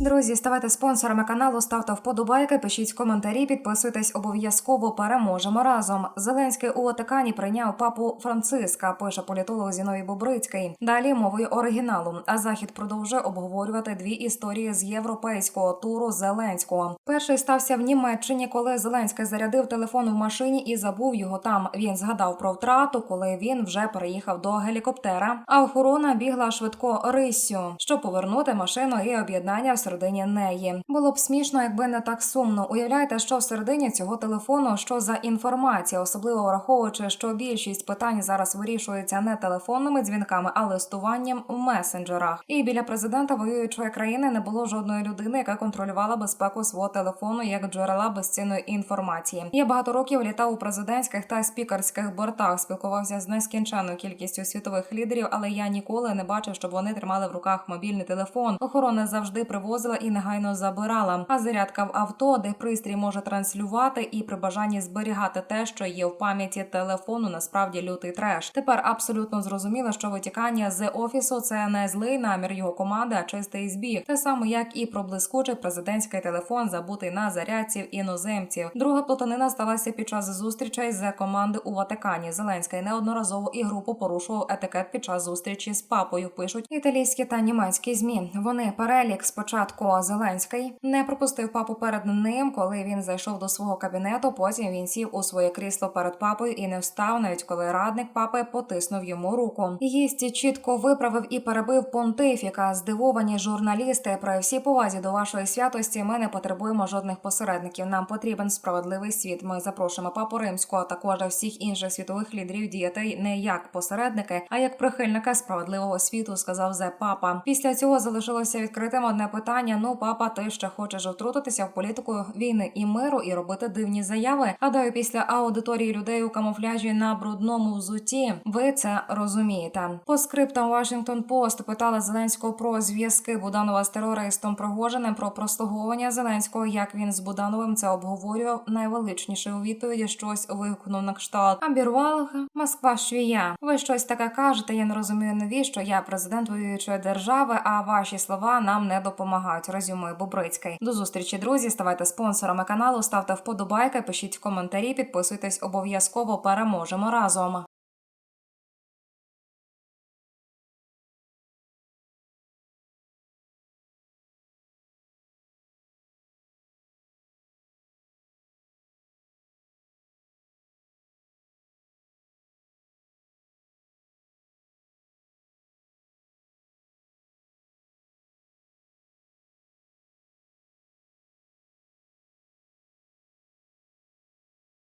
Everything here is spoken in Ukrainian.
Друзі, ставайте спонсорами каналу, ставте вподобайки, пишіть коментарі, підписуйтесь обов'язково. Переможемо разом. Зеленський у Ватикані прийняв папу Франциска. Пише політолог Зіновій Бобрицький. Далі мовою оригіналу. А захід продовжує обговорювати дві історії з європейського туру Зеленського. Перший стався в Німеччині, коли Зеленський зарядив телефон в машині і забув його там. Він згадав про втрату, коли він вже переїхав до гелікоптера. А охорона бігла швидко риссю, щоб повернути машину і об'єднання всередині неї. Було б смішно, якби не так сумно. Уявляєте, що всередині цього телефону, що за інформація, особливо враховуючи, що більшість питань зараз вирішується не телефонними дзвінками, а листуванням в месенджерах. І біля президента воюючої країни не було жодної людини, яка контролювала безпеку свого телефону як джерела безцінної інформації. Я багато років літав у президентських та спікерських бортах, спілкувався з нескінченною кількістю світових лідерів, але я ніколи не бачив, щоб вони тримали в руках мобільний телефон. Охорона завжди привозила і негайно забирала. А зарядка в авто, де пристрій може транслювати і при бажанні зберігати те, що є в пам'яті телефону, насправді лютий треш. Тепер абсолютно зрозуміло, що витікання з офісу це не злий намір його команди, а чистий збіг. Те саме як і про блискучий президентський телефон, забутий на зарядці іноземців. Друга плутанина сталася під час зустрічей з команди у Ватикані. Зеленський неодноразово і групу порушував етикет під час зустрічі з папою. Пишуть італійські та німецькі змі. Вони перелік спочатку Зеленський не пропустив папу перед ним, коли він зайшов до свого кабінету. Потім він сів у своє крісло перед папою і не встав, навіть коли радник папи потиснув йому руку. Гість чітко виправив і перебив понтифіка. Здивовані журналісти при всій повазі до вашої святості. Ми не потребуємо жодних посередників. Нам потрібен справедливий світ. Ми запрошуємо папу римську, а також всіх інших світових лідерів діяти не як посередники, а як прихильника справедливого світу, сказав зе папа. Після цього залишилося відкритим одне питання: ну, папа, ти ще хочеш втрутитися в політику війни і миру і робити дивні заяви. Гадаю, після аудиторії людей у камуфляжі на брудному взуті. Ви це розумієте. По скриптам Washington Post питала Зеленського про зв'язки Буданова з терористом Пригожиним, про прослуговування Зеленського, як він з Будановим це обговорював. Найвеличніше у відповіді щось вигукнув на кшталт. Абірвалга, Москва швія. Ви щось таке кажете. Я не розумію, навіщо я президент воюючої держави, а ваші слова нам не допомагають. Резюмує Бобрицький. До зустрічі, друзі. Ставайте спонсорами каналу, ставте вподобайки, пишіть в коментарі, підписуйтесь обов'язково. Переможемо разом.